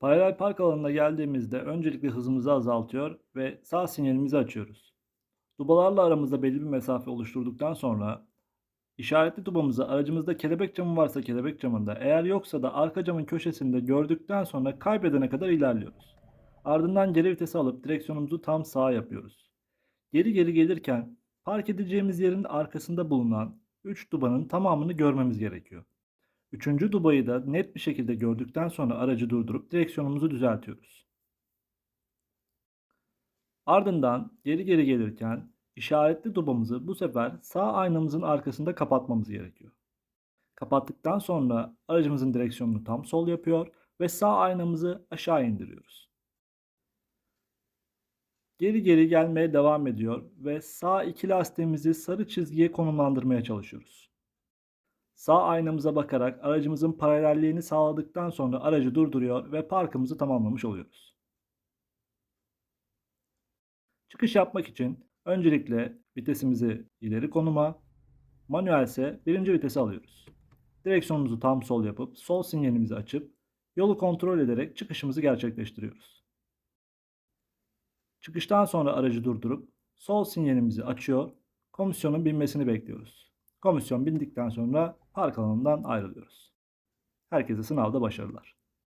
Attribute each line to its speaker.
Speaker 1: Paralel park alanına geldiğimizde öncelikle hızımızı azaltıyor ve sağ sinyalimizi açıyoruz. Dubalarla aramızda belli bir mesafe oluşturduktan sonra işaretli dubamızı aracımızda kelebek camı varsa kelebek camında, eğer yoksa da arka camın köşesinde gördükten sonra kaybedene kadar ilerliyoruz. Ardından geri vitesi alıp direksiyonumuzu tam sağa yapıyoruz. Geri geri gelirken park edeceğimiz yerin arkasında bulunan 3 dubanın tamamını görmemiz gerekiyor. Üçüncü dubayı da net bir şekilde gördükten sonra aracı durdurup direksiyonumuzu düzeltiyoruz. Ardından geri geri gelirken işaretli dubamızı bu sefer sağ aynamızın arkasında kapatmamız gerekiyor. Kapattıktan sonra aracımızın direksiyonunu tam sol yapıyor ve sağ aynamızı aşağı indiriyoruz. Geri geri gelmeye devam ediyor ve sağ iki lastiğimizi sarı çizgiye konumlandırmaya çalışıyoruz. Sağ aynamıza bakarak aracımızın paralelliğini sağladıktan sonra aracı durduruyor ve parkımızı tamamlamış oluyoruz. Çıkış yapmak için öncelikle vitesimizi ileri konuma, manuel ise birinci vitesi alıyoruz. Direksiyonumuzu tam sol yapıp sol sinyalimizi açıp yolu kontrol ederek çıkışımızı gerçekleştiriyoruz. Çıkıştan sonra aracı durdurup sol sinyalimizi açıyor, komisyonun binmesini bekliyoruz. Komisyon bindikten sonra park alanından ayrılıyoruz. Herkese sınavda başarılar.